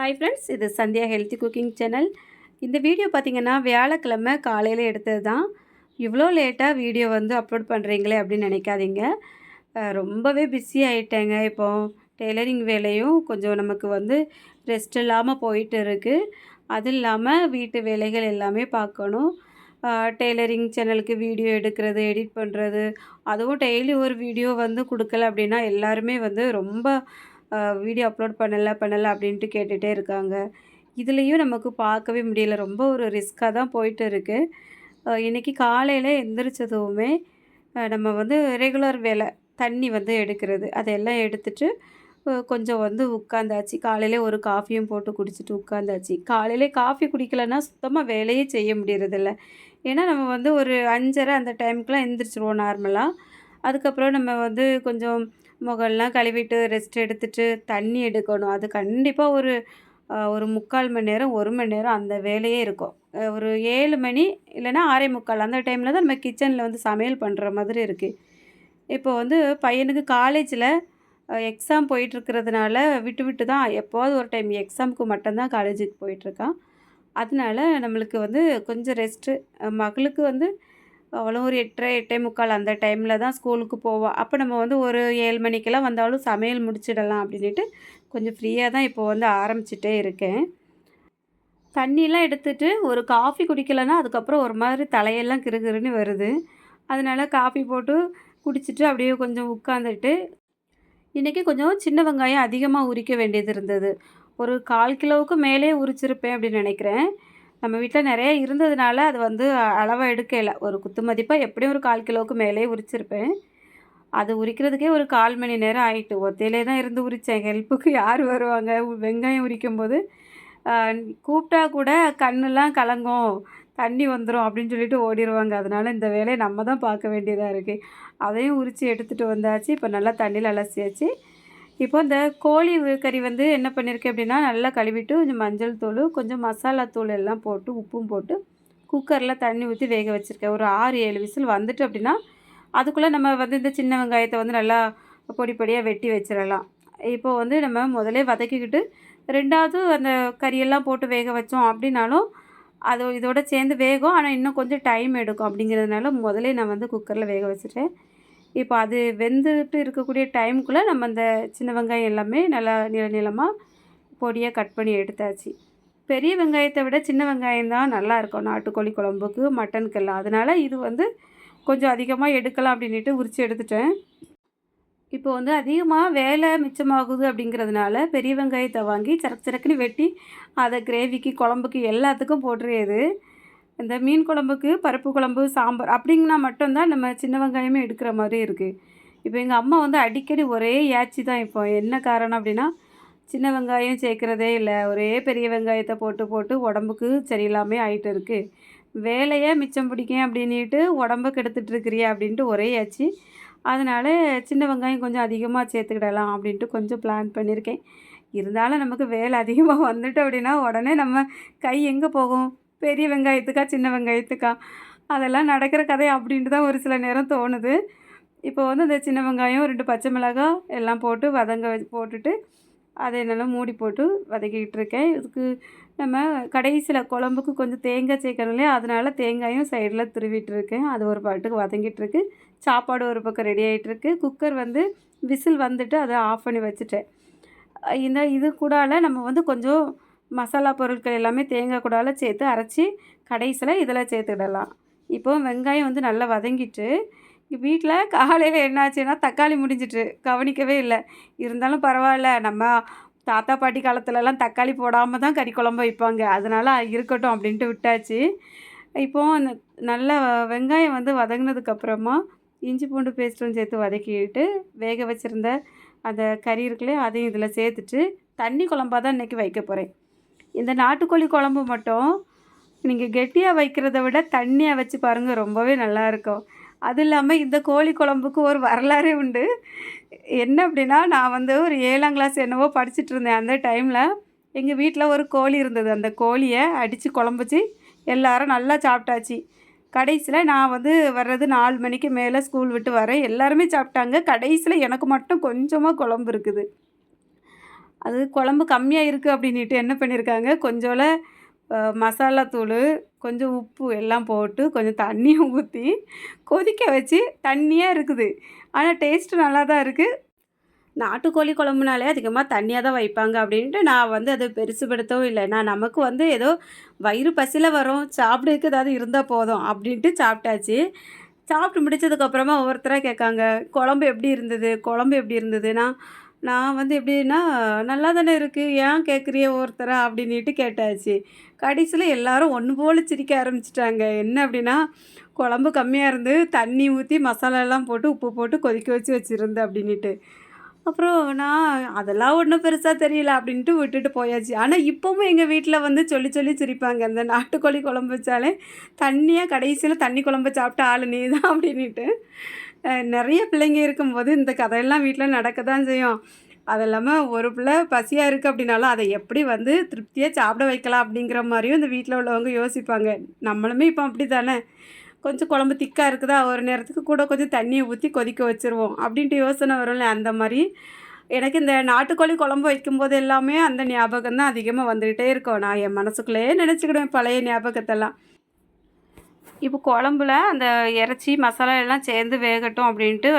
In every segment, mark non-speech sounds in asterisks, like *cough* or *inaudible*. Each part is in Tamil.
ஹாய் ஃப்ரெண்ட்ஸ் இது சந்தியா ஹெல்த்தி குக்கிங் சேனல் இந்த வீடியோ பார்த்தீங்கன்னா வியாழக்கிழமை காலையில் எடுத்தது தான் இவ்வளோ லேட்டாக வீடியோ வந்து அப்லோட் பண்ணுறீங்களே அப்படின்னு நினைக்காதீங்க. ரொம்பவே பிஸி ஆகிட்டேங்க இப்போ டெய்லரிங் வேலையும் கொஞ்சம் நமக்கு வந்து ரெஸ்ட் இல்லாமல் போயிட்டு இருக்குது அது இல்லாமல் வீட்டு வேலைகள் எல்லாமே பார்க்கணும். டெய்லரிங் சேனலுக்கு வீடியோ எடுக்கிறது எடிட் பண்ணுறது அதுவும் டெய்லி ஒரு வீடியோ வந்து கொடுக்கல அப்படின்னா எல்லாருமே வந்து ரொம்ப வீடியோ அப்லோட் பண்ணலை பண்ணலை அப்படின்ட்டு கேட்டுகிட்டே இருக்காங்க. இதுலேயும் நமக்கு பார்க்கவே முடியல. ரொம்ப ஒரு ரிஸ்க்காக தான் போயிட்டு இருக்குது இன்றைக்கி காலையில் எந்திரிச்சதுமே நம்ம வந்து ரெகுலர் வேலை தண்ணி வந்து எடுக்கிறது. அதெல்லாம் எடுத்துட்டு கொஞ்சம் வந்து உட்காந்தாச்சு காலையிலே ஒரு காஃபியும் போட்டு குடிச்சிட்டு உட்காந்தாச்சு காலையிலே காஃபி குடிக்கலைன்னா சுத்தமாக வேலையே செய்ய முடியறதில்ல. ஏன்னா நம்ம வந்து ஒரு அஞ்சரை அந்த டைமுக்குலாம் எந்திரிச்சிருவோம் நார்மலாக அதுக்கப்புறம் நம்ம வந்து கொஞ்சம் முகம்லாம் கழுவிட்டு ரெஸ்ட் எடுத்துட்டு தண்ணி எடுக்கணும். அது கண்டிப்பாக ஒரு ஒரு முக்கால் மணி நேரம் ஒரு மணி நேரம் அந்த வேலையே இருக்கும். ஒரு ஏழு மணி இல்லைன்னா ஆறே முக்கால். அந்த டைமில் தான் நம்ம கிச்சனில் வந்து சமையல் பண்ணுற மாதிரி இருக்குது இப்போ வந்து பையனுக்கு காலேஜில் எக்ஸாம் போயிட்டுருக்கிறதுனால விட்டு விட்டு தான் எப்போது ஒரு டைம் எக்ஸாமுக்கு மட்டும்தான் காலேஜுக்கு போயிட்டுருக்கான். அதனால நம்மளுக்கு வந்து கொஞ்சம் ரெஸ்ட்டு மகளுக்கு வந்து அவளும் ஒரு எட்டரை எட்டே முக்கால் அந்த டைமில் தான் ஸ்கூலுக்கு போவாள் அப்போ நம்ம வந்து ஒரு ஏழு மணிக்கெல்லாம் வந்தாலும் சமையல் முடிச்சிடலாம் அப்படின்ட்டு கொஞ்சம் ஃப்ரீயாக தான் இப்போ வந்து ஆரம்பிச்சிட்டே இருக்கேன். தண்ணியெலாம் எடுத்துட்டு ஒரு காஃபி குடிக்கலைன்னா அதுக்கப்புறம் ஒரு மாதிரி தலையெல்லாம் கிருகிருன்னு வருது. அதனால் காஃபி போட்டு குடிச்சிட்டு அப்படியே கொஞ்சம் உட்காந்துட்டு இன்றைக்கி கொஞ்சம் சின்ன வெங்காயம் அதிகமாக உரிக்க வேண்டியது இருந்தது. ஒரு கால் கிலோவுக்கு மேலே உரிச்சிருப்பேன் அப்படின்னு நினைக்கிறேன். நம்ம வீட்டில் நிறைய இருந்ததுனால அது வந்து அளவாக எடுக்கல. ஒரு குத்து மதிப்பாக எப்படியும் ஒரு கால் கிலோவுக்கு மேலே உரிச்சிருப்பேன். அது உரிக்கிறதுக்கே ஒரு கால் மணி நேரம் ஆகிட்டு ஒத்தையிலே தான் இருந்து உரித்தேன் ஹெல்ப்புக்கு யார் வருவாங்க? வெங்காயம் உரிக்கும்போது போது கூப்பிட்டா கூட கண்ணெல்லாம் கலங்கும். தண்ணி வந்துடும் அப்படின்னு சொல்லிட்டு ஓடிடுவாங்க அதனால் இந்த வேலையை நம்ம தான் பார்க்க வேண்டியதாக இருக்குது அதையும் உரித்து எடுத்துகிட்டு வந்தாச்சு. இப்போ நல்லா தண்ணியில் அலசியாச்சு. இப்போ இந்த கோழி கறி வந்து என்ன பண்ணியிருக்கேன் அப்படின்னா நல்லா கழுவிட்டு கொஞ்சம் மஞ்சள் தூள் கொஞ்சம் மசாலா தூள் எல்லாம் போட்டு உப்பும் போட்டு குக்கரில் தண்ணி ஊற்றி வேக வச்சுருக்கேன். ஒரு ஆறு ஏழு விசில் வந்துட்டு அப்படின்னா அதுக்குள்ளே நம்ம வந்து இந்த சின்ன வெங்காயத்தை வந்து நல்லா பொடி பொடியாக வெட்டி வச்சிடலாம் இப்போ வந்து நம்ம முதலே வதக்கிக்கிட்டு ரெண்டாவது அந்த கறியெல்லாம் போட்டு வேக வச்சோம் அப்படின்னாலும் அது இதோட சேர்ந்து வேகும். ஆனால் இன்னும் கொஞ்சம் டைம் எடுக்கும் அப்படிங்கிறதுனால முதலே நான் வந்து குக்கரில் வேக வச்சுட்டேன் இப்போ அது வெந்துட்டு இருக்கக்கூடிய டைமுக்குள்ளே நம்ம அந்த சின்ன வெங்காயம் எல்லாமே நல்லா நீள நீளமாக பொடியாக கட் பண்ணி எடுத்தாச்சு. பெரிய வெங்காயத்தை விட சின்ன வெங்காயம் தான் நல்லாயிருக்கும் நாட்டுக்கோழி குழம்புக்கு மட்டனுக்கெல்லாம். அதனால் இது வந்து கொஞ்சம் அதிகமாக எடுக்கலாம் அப்படின்ட்டு உரித்து எடுத்துட்டேன். இப்போ வந்து அதிகமாக வேலை மிச்சமாகுது அப்படிங்கிறதுனால பெரிய வெங்காயத்தை வாங்கி சரக்கு சரக்குன்னு வெட்டி அதை கிரேவிக்கு குழம்புக்கு எல்லாத்துக்கும் போட்டுருது இந்த மீன் குழம்புக்கு பருப்பு குழம்பு சாம்பார் அப்படிங்கன்னா மட்டும்தான் நம்ம சின்ன வெங்காயமே எடுக்கிற மாதிரி இருக்குது இப்போ எங்கள் அம்மா வந்து அடிக்கடி ஒரே ஏச்சி தான் இப்போ. என்ன காரணம் அப்படின்னா சின்ன வெங்காயம் சேர்க்குறதே இல்லை. ஒரே பெரிய வெங்காயத்தை போட்டு போட்டு உடம்புக்கு சரியில்லாமல் ஆயிட்டு இருக்குது வேலையை மிச்சம் பிடிக்கும் அப்படின்ட்டு உடம்ப கெடுத்துட்டு இருக்கிறியா அப்படின்ட்டு ஒரே ஆச்சு அதனால் சின்ன வெங்காயம் கொஞ்சம் அதிகமாக சேர்த்துக்கிடலாம் அப்படின்ட்டு கொஞ்சம் பிளான் பண்ணியிருக்கேன். இருந்தாலும் நமக்கு வேலை அதிகமாக வந்துட்டு அப்படின்னா உடனே நம்ம கை எங்கே போகும்? பெரிய வெங்காயத்துக்கா சின்ன வெங்காயத்துக்கா? அதெல்லாம் நடக்கிற கதை அப்படின்ட்டு தான் ஒரு சில நேரம் தோணுது. இப்போ வந்து இந்த சின்ன வெங்காயம் ரெண்டு பச்சை மிளகாய் எல்லாம் போட்டு வதங்க போட்டுட்டு அதை நல்லா மூடி போட்டு வதக்கிக்கிட்டு இருக்கேன். இதுக்கு நம்ம கடைசியில் குழம்புக்கு கொஞ்சம் தேங்காய் சேர்க்கணும் இல்லையா? அதனால தேங்காயும் சைடில் துருவிட்டு இருக்கேன். அது ஒரு பாட்டுக்கு வதங்கிட்டு இருக்கு. சாப்பாடு ஒரு பக்கம் ரெடி ஆகிட்டு இருக்கு. குக்கர் வந்து விசில் வந்துட்டு அதை ஆஃப் பண்ணி வச்சுட்டேன். இந்த இது கூடால நம்ம வந்து கொஞ்சம் மசாலா பொருட்கள் எல்லாமே தேங்காய் கூடால சேர்த்து அரைச்சி கடைசியில் இதில் சேர்த்துக்கிடலாம் இப்போ வெங்காயம் வந்து நல்லா வதங்கிட்டு வீட்டில் காலையில் என்னாச்சுன்னா தக்காளி முடிஞ்சிட்டு கவனிக்கவே இல்லை. இருந்தாலும் பரவாயில்ல நம்ம தாத்தா பாட்டி காலத்துலலாம் தக்காளி போடாமல் தான் கறி குழம்பு வைப்பாங்க. அதனால் இருக்கட்டும் அப்படின்ட்டு விட்டாச்சு. இப்போது அந்த நல்ல வெங்காயம் வந்து வதங்கினதுக்கப்புறமா இஞ்சி பூண்டு பேஸ்ட்டும் சேர்த்து வதக்கிட்டு வேக வச்சுருந்த அந்த கறி இருக்குல்லையே அதையும் இதில் சேர்த்துட்டு தண்ணி குழம்பா தான் இன்றைக்கி வைக்க போகிறேன் இந்த நாட்டுக்கோழி குழம்பு மட்டும் நீங்கள் கெட்டியாக வைக்கிறத விட தண்ணியாக வச்சு பாருங்கள் ரொம்பவே நல்லா இருக்கும். அது இல்லாமல் இந்த கோழி குழம்புக்கு ஒரு வரலாறே உண்டு. என்ன அப்படின்னா நான் வந்து ஒரு ஏழாம் கிளாஸ் என்னவோ படிச்சுட்டு இருந்தேன். அந்த டைமில் எங்கள் வீட்டில் ஒரு கோழி இருந்தது. அந்த கோழியை அடித்து குழம்புச்சு எல்லாரும் நல்லா சாப்பிட்டாச்சு. கடைசியில் நான் வந்து வர்றது நாலு மணிக்கு மேலே ஸ்கூல் விட்டு வரேன். எல்லாருமே சாப்பிட்டாங்க. கடைசியில் எனக்கு மட்டும் கொஞ்சமாக குழம்பு இருக்குது. அது குழம்பு கம்மியாக இருக்குது அப்படின்ட்டு என்ன பண்ணியிருக்காங்க கொஞ்சோல மசாலா தூள் கொஞ்சம் உப்பு எல்லாம் போட்டு கொஞ்சம் தண்ணியும் ஊற்றி கொதிக்க வச்சு தண்ணியாக இருக்குது. ஆனால் டேஸ்ட்டு நல்லா தான் இருக்குது நாட்டுக்கோழி குழம்புனாலே அதிகமாக தண்ணியாக தான் வைப்பாங்க அப்படின்ட்டு நான் வந்து அதை பெருசுபடுத்தவும் இல்லை. நான் நமக்கு வந்து ஏதோ வயிறு பசியில் வரும் சாப்பிடுக்கு ஏதாவது இருந்தால் போதும் அப்படின்ட்டு சாப்பிட்டாச்சு. சாப்பிட்டு முடிச்சதுக்கப்புறமா ஒவ்வொருத்தராக கேட்காங்க குழம்பு எப்படி இருந்தது குழம்பு எப்படி இருந்ததுன்னா நான் வந்து எப்படின்னா நல்லா தானே இருக்குது ஏன் கேட்குறிய ஒருத்தரா? அப்படின்ட்டு கேட்டாச்சு. கடைசியில் எல்லாரும் ஒன்று போல் சிரிக்க ஆரம்பிச்சிட்டாங்க. என்ன அப்படின்னா குழம்பு கம்மியாக இருந்து தண்ணி ஊற்றி மசாலாலாம் போட்டு உப்பு போட்டு கொதிக்க வச்சு வச்சுருந்து அப்படின்ட்டு அப்புறம் நான் அதெல்லாம் ஒன்றும் பெருசாக தெரியல அப்படின்ட்டு விட்டுட்டு போயாச்சு. ஆனால் இப்போவும் எங்கள் வீட்டில் வந்து சொல்லி சொல்லி சிரிப்பாங்க. இந்த நாட்டுக்கோழி குழம்பு வச்சாலே தண்ணியாக கடைசியில் தண்ணி குழம்பு சாப்பிட்ட ஆள் நீ தான் அப்படின்ட்டு நிறைய பிள்ளைங்க இருக்கும்போது இந்த கதையெல்லாம் வீட்டில் நடக்க தான் செய்யும். அது இல்லாமல் ஒரு பிள்ளை பசியாக இருக்குது அப்படின்னாலும் அதை எப்படி வந்து திருப்தியாக சாப்பிட வைக்கலாம் அப்படிங்கிற மாதிரியும் இந்த வீட்டில் உள்ளவங்க யோசிப்பாங்க. நம்மளுமே இப்போ அப்படி தானே கொஞ்சம் குழம்பு திக்காக இருக்குதா? ஒரு நேரத்துக்கு கூட கொஞ்சம் தண்ணியை ஊற்றி கொதிக்க வச்சுருவோம் அப்படின்ட்டு யோசனை வரும்ல. அந்த மாதிரி எனக்கு இந்த நாட்டுக்கோழி குழம்பு வைக்கும்போது எல்லாமே அந்த ஞாபகம் தான் அதிகமாக வந்துக்கிட்டே இருக்கும். நான் என் மனசுக்குள்ளேயே நினச்சிக்கிடுவேன் பழைய ஞாபகத்தெல்லாம். இப்போ குழம்புல அந்த இறைச்சி மசாலா எல்லாம் சேர்ந்து வேகட்டும் அப்படின்ட்டு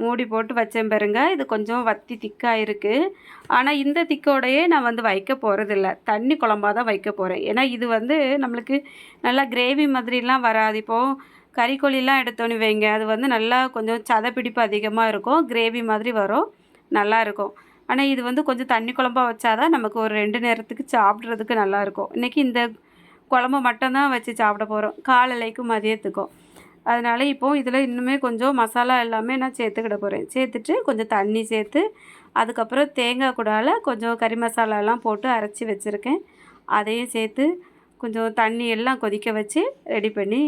மூடி போட்டு வச்சேன் பாருங்க. இது கொஞ்சம் வத்தி திக்காக இருக்குது ஆனால் இந்த திக்கோடையே நான் வந்து வைக்க போகிறதில்ல தண்ணி குழம்பா தான் வைக்க போகிறேன் ஏன்னா இது வந்து நம்மளுக்கு நல்லா கிரேவி மாதிரிலாம் வராது. இப்போது கறிக்கோழிலாம் எடுத்தோன்னு வைங்க அது வந்து நல்லா கொஞ்சம் சதப்பிடிப்பு அதிகமாக இருக்கும். கிரேவி மாதிரி வரும். நல்லாயிருக்கும் ஆனால் இது வந்து கொஞ்சம் தண்ணி குழம்பா வச்சாதான் நமக்கு ஒரு ரெண்டு நேரத்துக்கு சாப்பிட்றதுக்கு நல்லாயிருக்கும் இன்றைக்கி இந்த குழம்பு மட்டும்தான் வச்சு சாப்பிட போகிறோம் காலையிலைக்கும் மதியத்துக்கும். அதனால் இப்போது இதில் இன்னுமே கொஞ்சம் மசாலா எல்லாமே நான் சேர்த்துக்கிட போகிறேன் சேர்த்துட்டு கொஞ்சம் தண்ணி சேர்த்து அதுக்கப்புறம் தேங்காய் கூடால கொஞ்சம் கறி மசாலாலாம் போட்டு அரைச்சி வச்சுருக்கேன். அதையும் சேர்த்து கொஞ்சம் தண்ணி எல்லாம் கொதிக்க வச்சு ரெடி பண்ணி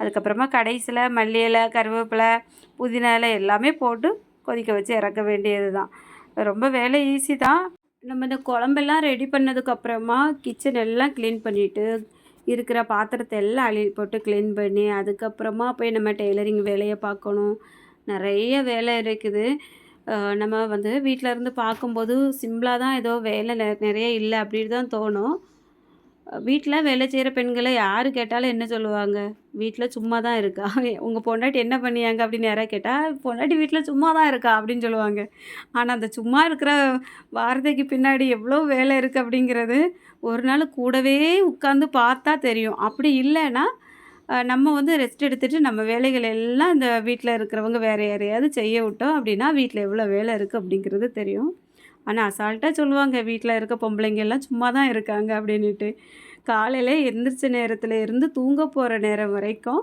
அதுக்கப்புறமா கடைசியில் மல்லி இலை கருவேப்பிலை புதினா இலை எல்லாமே போட்டு கொதிக்க வச்சு இறக்க வேண்டியது தான் ரொம்ப வேலை ஈஸி தான். நம்ம இந்த குழம்பெல்லாம் ரெடி பண்ணதுக்கப்புறமா கிச்சன் எல்லாம் க்ளீன் பண்ணிவிட்டு இருக்கிற பாத்திரத்தை எல்லாம் அழி போட்டு க்ளீன் பண்ணி அதுக்கப்புறமா போய் நம்ம டெய்லரிங் வேலையை பார்க்கணும். நிறைய வேலை இருக்குது. நம்ம வந்து வீட்டில் இருந்து பார்க்கும்போது சிம்பிளாக தான் ஏதோ வேலை நெ- நிறைய இல்லை அப்படின்னு தான் தோணும். வீட்டில் வேலை செய்கிற பெண்களை யார் கேட்டாலும் என்ன சொல்லுவாங்க? வீட்டில் சும்மா தான் இருக்கா? *laughs* உங்கள் பொண்டாட்டி என்ன பண்ணியாங்க? அப்படின்னு யாராவது கேட்டால் பொண்டாட்டி வீட்டில் சும்மா தான் இருக்கா? அப்படின்னு சொல்லுவாங்க. ஆனால் அந்த சும்மா இருக்கிற வார்த்தைக்கு பின்னாடி எவ்வளோ வேலை இருக்குது அப்படிங்கிறது ஒரு நாள் கூடவே உட்காந்து பார்த்தா தெரியும். அப்படி இல்லைன்னா நம்ம வந்து ரெஸ்ட் எடுத்துகிட்டு நம்ம வேலைகள் எல்லாம் இந்த வீட்டில் இருக்கிறவங்க வேறு யாரையாவது செய்ய விட்டோம் அப்படின்னா வீட்டில் எவ்வளோ வேலை இருக்குது அப்படிங்கிறது தெரியும். ஆனால் அசால்ட்டாக சொல்லுவாங்க வீட்டில் இருக்க பொம்பளைங்க எல்லாம் சும்மா தான் இருக்காங்க அப்படின்ட்டு காலையில் எந்திரிச்ச நேரத்தில் இருந்து தூங்க போகிற நேரம் வரைக்கும்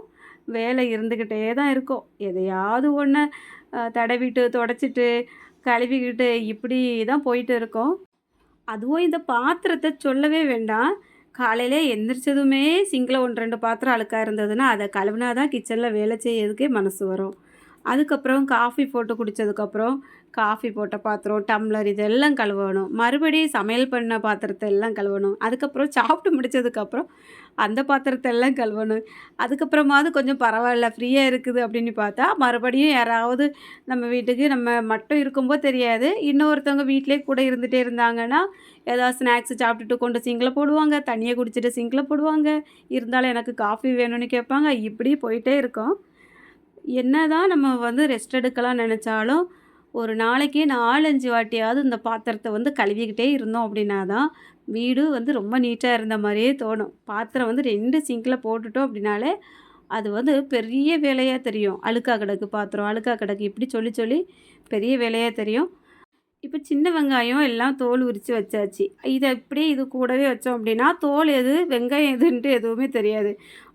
வேலை இருந்துக்கிட்டே தான் இருக்கும். எதையாவது ஒன்று தடவிட்டு தொடச்சிட்டு கழுவிக்கிட்டு இப்படி தான் போயிட்டு இருக்கோம். அதுவும் இந்த பாத்திரத்தை சொல்லவே வேண்டாம். காலையிலே எந்திரிச்சதுமே சிங்கில் ஒன்று ரெண்டு பாத்திரம் அழுக்காக இருந்ததுன்னா அதை கழுவினா தான் கிச்சனில் வேலை செய்யறதுக்கே மனசு வரும். அதுக்கப்புறம் காஃபி போட்டு குடித்ததுக்கப்புறம் காஃபி போட்ட பாத்திரம் டம்ளர் இதெல்லாம் கழுவணும். மறுபடியும் சமையல் பண்ண பாத்திரத்தை எல்லாம் கழுவணும். அதுக்கப்புறம் சாப்பிட்டு முடிச்சதுக்கப்புறம் அந்த பாத்திரத்தை எல்லாம் கழுவணும். அதுக்கப்புறமாவது கொஞ்சம் பரவாயில்ல ஃப்ரீயாக இருக்குது அப்படின்னு பார்த்தா மறுபடியும் யாராவது நம்ம வீட்டுக்கு நம்ம மட்டும் இருக்கும்போது தெரியாது. இன்னொருத்தவங்க வீட்டிலே கூட இருந்துகிட்டே இருந்தாங்கன்னா ஏதாவது ஸ்நாக்ஸ் சாப்பிட்டுட்டு கொண்டு சிங்கில் போடுவாங்க தண்ணியை குடிச்சிட்டு சிங்கில் போடுவாங்க. இருந்தாலும் எனக்கு காஃபி வேணும்னு கேட்பாங்க. இப்படி போயிட்டே இருக்கோம். என்ன தான் நம்ம வந்து ரெஸ்ட் எடுக்கலாம் நினச்சாலும் ஒரு நாளைக்கு நாலஞ்சு வாட்டியாவது இந்த பாத்திரத்தை வந்து கழுவிக்கிட்டே இருந்தோம் அப்படின்னா தான் வீடு வந்து ரொம்ப நீட்டாக இருந்த மாதிரியே தோணும். பாத்திரம் வந்து ரெண்டு சிங்கில் போட்டுட்டோம் அப்படின்னாலே அது வந்து பெரிய வேலையாக தெரியும். அழுக்கா கிடக்கு பாத்திரம் அழுக்கா கிடக்கு இப்படி சொல்லி சொல்லி பெரிய வேலையாக தெரியும். இப்போ சின்ன வெங்காயம் எல்லாம் தோல் உரித்து வச்சாச்சு. இதை இப்படியே இது கூடவே வச்சோம் அப்படின்னா தோல் எது வெங்காயம் எதுன்ட்டு எதுவுமே தெரியாது.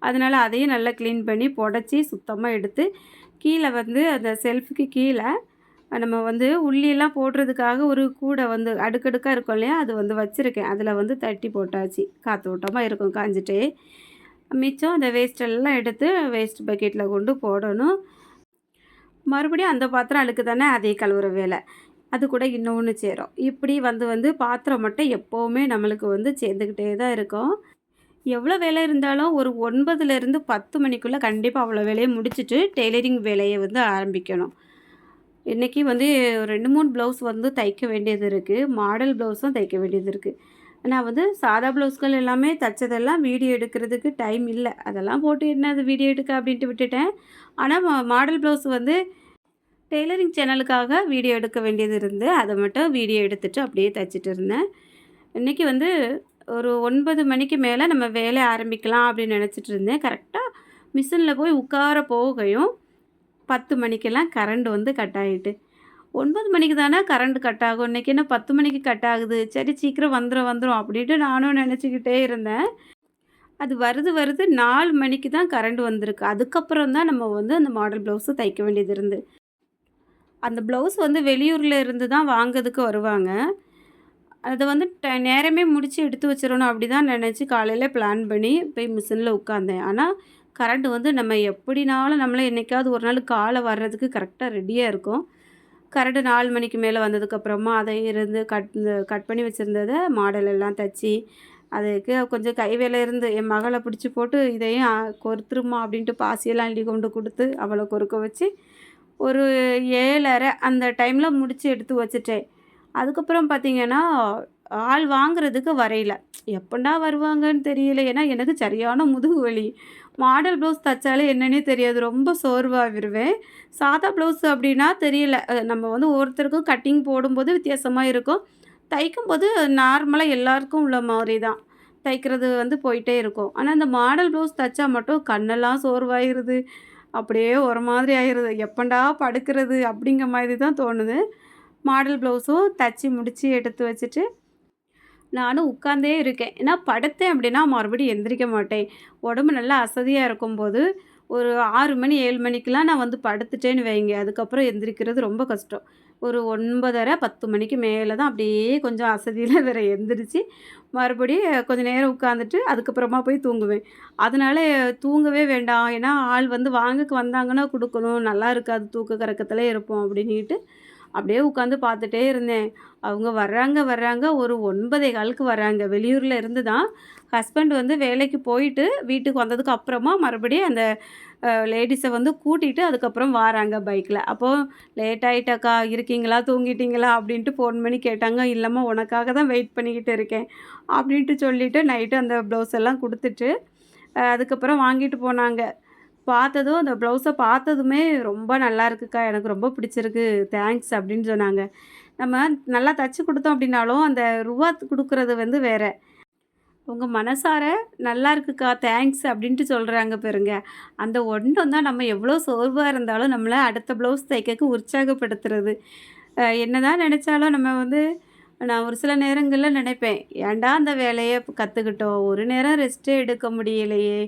அதனால் அதையும் நல்லா க்ளீன் பண்ணி புடச்சி சுத்தமாக எடுத்து கீழே வந்து அந்த செல்ஃபுக்கு கீழே நம்ம வந்து உள்ளியெல்லாம் போடுறதுக்காக ஒரு கூடை வந்து அடுக்கடுக்காக இருக்கும் இல்லையா? அது வந்து வச்சுருக்கேன். அதில் வந்து தட்டி போட்டாச்சு. காற்றோட்டமாக இருக்கும். காஞ்சிட்டே மிச்சம் அந்த வேஸ்டெல்லாம் எடுத்து வேஸ்ட் பக்கெட்டில் கொண்டு போடணும். மறுபடியும் அந்த பாத்திரம் அழுக்கு தானே? அதே கழுவுற வேலை. அது கூட இன்னொன்று சேரும். இப்படி வந்து வந்து பாத்திரம் மட்டும் எப்போவுமே நம்மளுக்கு வந்து சேர்ந்துக்கிட்டே தான் இருக்கும். எவ்வளோ வேலை இருந்தாலும் ஒரு ஒன்பதுலேருந்து பத்து மணிக்குள்ளே கண்டிப்பாக அவ்வளோ வேலையை முடிச்சுட்டு டெய்லரிங் வேலையை வந்து ஆரம்பிக்கணும். இன்றைக்கி வந்து 2, 3 ப்ளவுஸ் வந்து தைக்க வேண்டியது இருக்குது. மாடல் ப்ளவுஸும் தைக்க வேண்டியது இருக்குது. நான் வந்து சாதா ப்ளவுஸ்கள் எல்லாமே தைச்சதெல்லாம் வீடியோ எடுக்கிறதுக்கு டைம் இல்லை அதெல்லாம் போட்டு என்னது வீடியோ எடுக்க அப்படின்ட்டு விட்டுட்டேன். ஆனால் மா மாடல் ப்ளவுஸ் வந்து டெய்லரிங் சேனலுக்காக வீடியோ எடுக்க வேண்டியது இருந்து, அதை மட்டும் வீடியோ எடுத்துட்டு அப்படியே தைச்சிட்டு இருந்தேன். இன்றைக்கி வந்து ஒரு ஒன்பது மணிக்கு மேலே நம்ம வேலை ஆரம்பிக்கலாம் அப்படின்னு நினச்சிட்டு இருந்தேன். கரெக்டாக மிஷினில் போய் உட்கார போகையும் 10 மணிக்கெல்லாம் கரண்ட் வந்து கட் ஆகிட்டு ஒன்பது மணிக்கு தானே கரண்ட் கட் ஆகும். இன்றைக்கி என்ன 10 மணிக்கு கட் ஆகுது. சரி சீக்கிரம் வந்துடும் வந்துடும் அப்படின்ட்டு நானும் நினச்சிக்கிட்டே இருந்தேன். அது வருது வருது நாலு மணிக்கு தான் கரண்ட் வந்திருக்கு. அதுக்கப்புறம் தான் நம்ம வந்து அந்த மாடல் ப்ளவுஸு தைக்க வேண்டியது இருந்து. அந்த ப்ளவுஸ் வந்து வெளியூரில் இருந்து தான் வாங்கிறதுக்கு வருவாங்க. அதை வந்து ட நேரமே முடித்து எடுத்து வச்சிடணும் அப்படி தான் நினச்சி காலையில் பிளான் பண்ணி போய் மிஷினில் உட்காந்தேன். ஆனால் கரண்ட் வந்து நம்ம எப்படினாலும் நம்மளே என்னைக்காவது ஒரு நாள் காலை வர்றதுக்கு கரெக்டாக ரெடியாக இருக்கும். கரண்ட் நாலு மணிக்கு மேலே வந்ததுக்கப்புறமா அதை இருந்து கட் கட் பண்ணி வச்சுருந்ததை மாடல் எல்லாம் தச்சு, அதுக்கு கொஞ்சம் கை வேலை இருந்து என் மகளை பிடிச்சி போட்டு இதையும் கொறுத்துருமா அப்படின்ட்டு பாசியெல்லாம் அள்ளி கொண்டு கொடுத்து அவளை கொறுக்க வச்சு, ஒரு ஏழரை அந்த டைமில் முடித்து எடுத்து வச்சுட்டேன். அதுக்கப்புறம் பார்த்தீங்கன்னா, ஆள் வாங்குறதுக்கு வரையில. எப்படா வருவாங்கன்னு தெரியல. ஏன்னா எனக்கு சரியான முதுகு வலி. மாடல் ப்ளவுஸ் தைச்சாலே என்னன்னே தெரியாது. ரொம்ப சோர்வாகிருவேன். சாதா ப்ளவுஸ் அப்படின்னா தெரியல. நம்ம வந்து ஒவ்வொருத்தருக்கும் கட்டிங் போடும்போது வித்தியாசமாக இருக்கும். தைக்கும்போது நார்மலாக எல்லாருக்கும் உள்ள மாதிரி தான். தைக்கிறது வந்து போயிட்டே இருக்கும். ஆனால் இந்த மாடல் ப்ளவுஸ் தைச்சா மட்டும் கண்ணெல்லாம் சோர்வாயிருது. அப்படியே ஒரு மாதிரி ஆயிடுது எப்பண்டா படுக்கிறது அப்படிங்கிற மாதிரி தான் தோணுது. மாடல் ப்ளவுஸும் தச்சு முடித்து எடுத்து வச்சுட்டு, நானும் உட்காந்தே இருக்கேன். ஏன்னா படுத்தேன் அப்படின்னா மறுபடியும் எந்திரிக்க மாட்டேன். உடம்பு நல்லா அசதியாக இருக்கும்போது, ஒரு ஆறு மணி ஏழு மணிக்கெலாம் நான் வந்து படுத்துட்டேன்னு வைங்க, அதுக்கப்புறம் எந்திரிக்கிறது ரொம்ப கஷ்டம். ஒரு 9:30 10 மணிக்கு மேலே தான் அப்படியே கொஞ்சம் அசதியில் *laughs* வேறு எந்திரிச்சு, மறுபடியும் கொஞ்சம் நேரம் உட்காந்துட்டு அதுக்கப்புறமா போய் தூங்குவேன். அதனால தூங்கவே வேண்டாம். ஏன்னா ஆள் வந்து வாங்கக்கு வந்தாங்கன்னா கொடுக்கணும் நல்லா இருக்காது தூக்க கறக்கத்தில் இருப்போம் அப்படின்ட்டு அப்படியே உட்காந்து பார்த்துட்டே இருந்தேன். அவங்க வர்றாங்க வர்றாங்க ஒரு 9:15க்கு வர்றாங்க. வெளியூரில் இருந்து தான். ஹஸ்பண்ட் வந்து வேலைக்கு போயிட்டு வீட்டுக்கு வந்ததுக்கு அப்புறமா மறுபடியும் அந்த லேடிஸை வந்து கூட்டிட்டு அதுக்கப்புறம் வாராங்க பைக்கில் அப்போது "லேட் ஆகிட்டாக்கா இருக்கீங்களா? தூங்கிட்டீங்களா?" அப்படின்ட்டு ஃபோன் பண்ணி கேட்டாங்க. இல்லைம்மா உனக்காக தான் வெயிட் பண்ணிக்கிட்டு இருக்கேன்." அப்படின்ட்டு சொல்லிவிட்டு நைட்டு அந்த ப்ளவுஸ் எல்லாம் கொடுத்துட்டு அதுக்கப்புறம் வாங்கிட்டு போனாங்க. பார்த்ததும் அந்த ப்ளவுஸை பார்த்ததுமே "ரொம்ப நல்லா இருக்குக்கா. எனக்கு ரொம்ப பிடிச்சிருக்கு. தேங்க்ஸ்" அப்படின்னு சொன்னாங்க. நம்ம நல்லா தச்சு கொடுத்தோம் அப்படின்னாலும், அந்த ரூபா கொடுக்குறது வந்து வேறு உங்கள் மனசார "நல்லா இருக்குக்கா, தேங்க்ஸ்" அப்படின்ட்டு சொல்கிறாங்க பாருங்க. அந்த ஒன்றும் தான் நம்ம எவ்வளோ சோர்வாக இருந்தாலும் நம்மளை அடுத்த ப்ளவுஸ் தைக்கக்கு உற்சாகப்படுத்துறது. என்ன தான் நினச்சாலும் நம்ம வந்து நான் ஒரு சில நேரங்களில் நினைப்பேன் "ஏன்டா அந்த வேலையை கற்றுக்கிட்டோம் ஒரு நேரம் ரெஸ்ட்டே எடுக்க முடியலையே!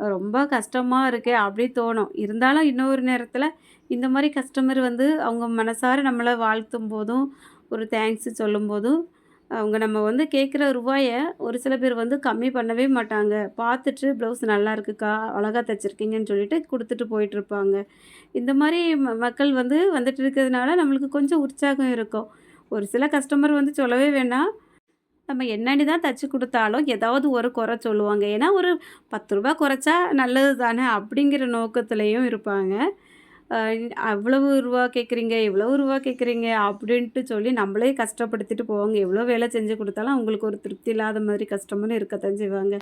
ரொம்ப கஷ்டமாக இருக்கே!" அப்படி தோணும். இருந்தாலும் இன்னொரு நேரத்தில் இந்த மாதிரி கஸ்டமர் வந்து அவங்க மனசார நம்மளை வாழ்த்தும் போதும் ஒரு தேங்க்ஸ் சொல்லும்போதும், அவங்க நம்ம வந்து கேட்குற ரூபாயை ஒரு சில பேர் வந்து கம்மி பண்ணவே மாட்டாங்க. பார்த்துட்டு "ப்ளவுஸ் நல்லா இருக்குக்கா, அழகாக தைச்சிருக்கீங்கன்னு சொல்லிட்டு கொடுத்துட்டு போயிட்டுருப்பாங்க. இந்த மாதிரி ம மக்கள் வந்து வந்துட்டு இருக்கிறதுனால நம்மளுக்கு கொஞ்சம் உற்சாகம் இருக்கும். ஒரு சில கஸ்டமர் வந்து சொல்லவே வேண்டாம். நம்ம என்னடி தான் தச்சு கொடுத்தாலும் ஏதாவது ஒரு குறை சொல்லுவாங்க. ஏன்னா ஒரு பத்து ரூபா குறைச்சா நல்லது தானே அப்படிங்கிற நோக்கத்துலேயும் இருப்பாங்க. "அவ்வளவு ரூபா கேட்குறீங்க, இவ்வளவு ரூபா கேட்குறீங்க" அப்படின்ட்டு சொல்லி நம்மளே கஷ்டப்படுத்திட்டு போவாங்க. எவ்வளோ வேலை செஞ்சு கொடுத்தாலும் அவங்களுக்கு ஒரு திருப்தி இல்லாத மாதிரி கஸ்டமரும் இருக்கத்தான் செய்வாங்க.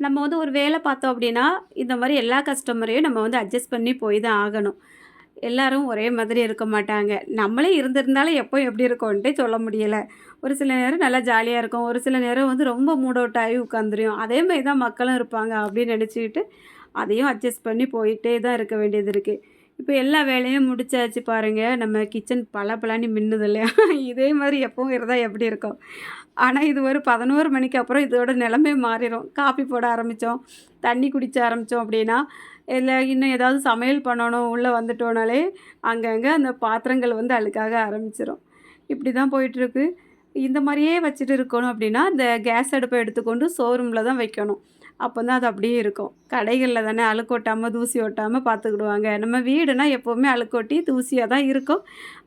நம்ம வந்து ஒரு வேலை பார்த்தோம் அப்படின்னா, இந்த மாதிரி எல்லா கஸ்டமரையும் நம்ம வந்து அட்ஜஸ்ட் பண்ணி போய் தான் ஆகணும். எல்லாரும் ஒரே மாதிரி இருக்க மாட்டாங்க. நம்மளே இருந்திருந்தாலும் எப்போ எப்படி இருக்கோன்ட்டே சொல்ல முடியலை ஒரு சில நேரம் நல்லா ஜாலியாக இருக்கும். ஒரு சில நேரம் வந்து ரொம்ப மூட் அவுட் ஆகி உட்காந்துரும். அதே மாதிரி தான் மக்களும் இருப்பாங்க அப்படின்னு நினச்சிக்கிட்டு அதையும் அட்ஜஸ்ட் பண்ணி போயிட்டே தான் இருக்க வேண்டியது இருக்குது இப்போ எல்லா வேலையும் முடிச்சாச்சு பாருங்கள் நம்ம கிச்சன் பளபளன்னு மின்னுது இல்லையா? இதே மாதிரி எப்பவும் இருந்தால் எப்படி இருக்கும்? ஆனால் இது ஒரு 11 மணிக்கு அப்புறம் இதோட நிலமே மாறிடும் காஃபி போட ஆரம்பித்தோம் தண்ணி குடிச்ச ஆரம்பித்தோம் அப்படின்னா, இல்லை இன்னும் ஏதாவது சமையல் பண்ணணும் உள்ளே வந்துட்டோனாலே அங்கங்கே அந்த பாத்திரங்கள் வந்து அழுக்காக ஆரம்பிச்சிடும் இப்படி தான் போயிட்டுருக்கு. இந்த மாதிரியே வச்சுட்டு இருக்கணும் அப்படின்னா, இந்த கேஸ் அடுப்பை எடுத்துக்கொண்டு ஷோரூமில் தான் வைக்கணும். அப்போ தான் அது அப்படியே இருக்கும். கடைகளில் தானே அழுக்கு ஒட்டாம, தூசி ஒட்டாமல் பார்த்துக்கிடுவாங்க. நம்ம வீடுனா எப்போவுமே அழுக்கொட்டி தூசியாக தான் இருக்கும்.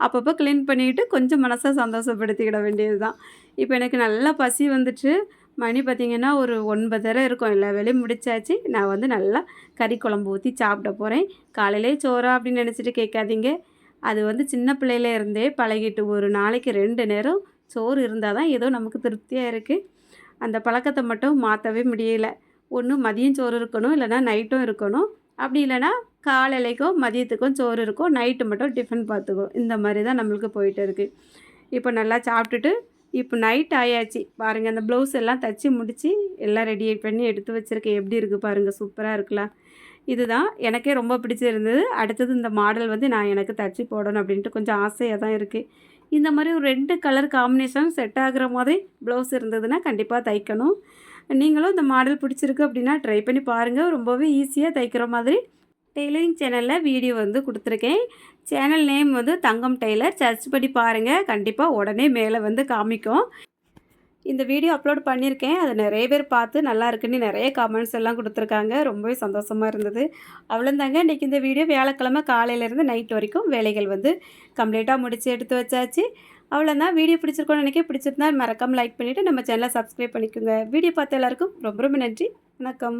அப்பப்போ க்ளீன் பண்ணிக்கிட்டு கொஞ்சம் மனசை சந்தோஷப்படுத்திக்கிட வேண்டியது தான். இப்போ எனக்கு நல்லா பசி வந்துட்டு மணி பார்த்திங்கன்னா ஒரு 9:30 இருக்கும். எல்லா வேலையும் முடிச்சாச்சு. நான் வந்து நல்லா கறி குழம்பு ஊற்றி சாப்பிட போகிறேன் காலையிலே சோறா அப்படின்னு நினச்சிட்டு கேட்காதீங்க. அது வந்து சின்ன பிள்ளையில இருந்தே பழகிட்டு ஒரு நாளைக்கு ரெண்டு நேரம் சோறு இருந்தால் தான் ஏதோ நமக்கு திருப்தியாக இருக்குது அந்த பழக்கத்தை மட்டும் மாற்றவே முடியலை ஒன்று மதியம் சோறு இருக்கணும் இல்லைனா நைட்டும் இருக்கணும். அப்படி இல்லைனா காலையிலைக்கும் மதியத்துக்கும் சோறு இருக்கும் நைட்டு மட்டும் டிஃபன் பார்த்துக்கும் இந்த மாதிரி தான் நம்மளுக்கு போயிட்டு இருக்குது இப்போ நல்லா சாப்பிட்டுட்டு இப்போ நைட் ஆயாச்சு. பாருங்கள் அந்த ப்ளவுஸ் எல்லாம் தச்சு முடித்து எல்லாம் ரெடி பண்ணி எடுத்து வச்சுருக்கேன். எப்படி இருக்குது பாருங்கள் சூப்பராக இருக்கலாம். இதுதான் எனக்கே ரொம்ப பிடிச்சிருந்தது. அடுத்தது இந்த மாடல் வந்து நான் எனக்கு தச்சு போடணும் அப்படின்ட்டு கொஞ்சம் ஆசையாக தான் இருக்குது இந்த மாதிரி ஒரு ரெண்டு கலர் காம்பினேஷன் செட் ஆகிற மாதிரி ப்ளவுஸ் இருந்ததுன்னா கண்டிப்பாக தைக்கணும். நீங்களும் இந்த மாடல் பிடிச்சிருக்கு அப்படின்னா ட்ரை பண்ணி பாருங்கள் ரொம்பவே ஈஸியாக தைக்கிற மாதிரி டெய்லரிங் சேனலில் வீடியோ வந்து கொடுத்துருக்கேன். சேனல் நேம் வந்து தங்கம் டெய்லர் சர்ச் பண்ணி பாருங்கள் கண்டிப்பாக உடனே மேலே வந்து காமிக்கும். இந்த வீடியோ அப்லோட் பண்ணியிருக்கேன். அதை நிறைய பேர் பார்த்து நல்லா இருக்குன்னு நிறைய கமெண்ட்ஸ் எல்லாம் கொடுத்துருக்காங்க. ரொம்பவே சந்தோஷமாக இருந்தது. அவ்வளோந்தாங்க இன்றைக்கி இந்த வீடியோ வியாழக்கிழமை காலையிலேருந்து நைட் வரைக்கும் வேலைகள் வந்து கம்ப்ளீட்டாக முடித்து எடுத்து வச்சாச்சு. அவ்வளோதான் வீடியோ பிடிச்சிருக்கோன்னு நினைக்க பிடிச்சிருந்தா மறக்காமல் லைக் பண்ணிவிட்டு நம்ம சேனலை சப்ஸ்கிரைப் பண்ணிக்கோங்க. வீடியோ பார்த்த எல்லாருக்கும் ரொம்ப ரொம்ப நன்றி. வணக்கம்.